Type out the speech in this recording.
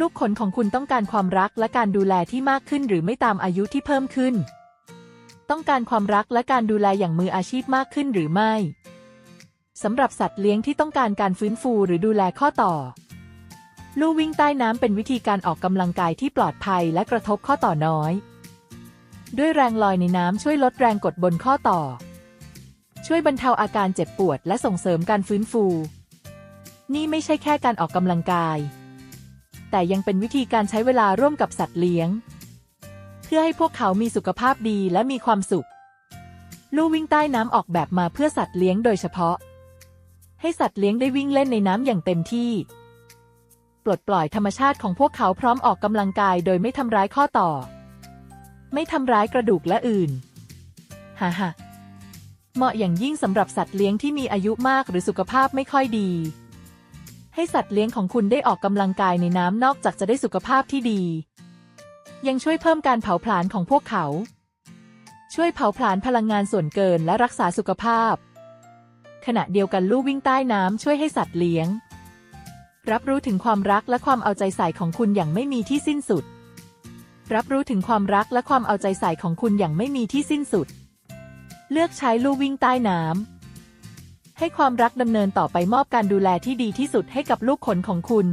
ลูกขนของคุณต้องการความรักและการดูแลที่มากขึ้นหรือไม่ตามอายุที่เพิ่มขึ้น ต้องการความรักและการดูแลอย่างมืออาชีพมากขึ้นหรือไม่ สำหรับสัตว์เลี้ยงที่ต้องการการฟื้นฟูหรือดูแลข้อต่อ ลู่วิ่งใต้น้ำเป็นวิธีการออกกำลังกายที่ปลอดภัยและกระทบข้อต่อน้อย ด้วยแรงลอยในน้ำช่วยลดแรงกดบนข้อต่อ ช่วยบรรเทาอาการเจ็บปวดและส่งเสริมการฟื้นฟู นี่ไม่ใช่แค่การออกกำลังกาย แต่ยังเป็นวิธีการใช้เวลาร่วมกับสัตว์เลี้ยง เพื่อให้พวกเขามีสุขภาพดีและมีความสุข ลู่วิ่งใต้น้ำออกแบบมาเพื่อสัตว์เลี้ยงโดยเฉพาะ ให้สัตว์เลี้ยงได้วิ่งเล่นในน้ำอย่างเต็มที่ ปลดปล่อยธรรมชาติของพวกเขาพร้อมออกกำลังกายโดยไม่ทำร้ายข้อต่อ ไม่ทำร้ายกระดูกและอื่นฮ่าฮ่าเหมาะอย่างยิ่งสำหรับสัตว์เลี้ยงที่มีอายุมากหรือสุขภาพไม่ค่อยดี ให้สัตว์เลี้ยงของคุณได้ออกกำลังกายในน้ำนอกจากจะได้สุขภาพที่ดี ยังช่วยเพิ่มการเผาผลาญของพวกเขา ช่วยเผาผลาญพลังงานส่วนเกินและรักษาสุขภาพ ขณะเดียวกันลู่วิ่งใต้น้ำช่วยให้สัตว์เลี้ยง รับรู้ถึงความรักและความเอาใจใส่ของคุณอย่างไม่มีที่สิ้นสุด รับรู้ถึงความรักและความเอาใจใส่ของคุณอย่างไม่มีที่สิ้นสุด เลือกใช้ลู่วิ่งใต้น้ำ ให้ความรักดำเนินต่อไปมอบการดูแลที่ดีที่สุดให้กับลูกขนของคุณ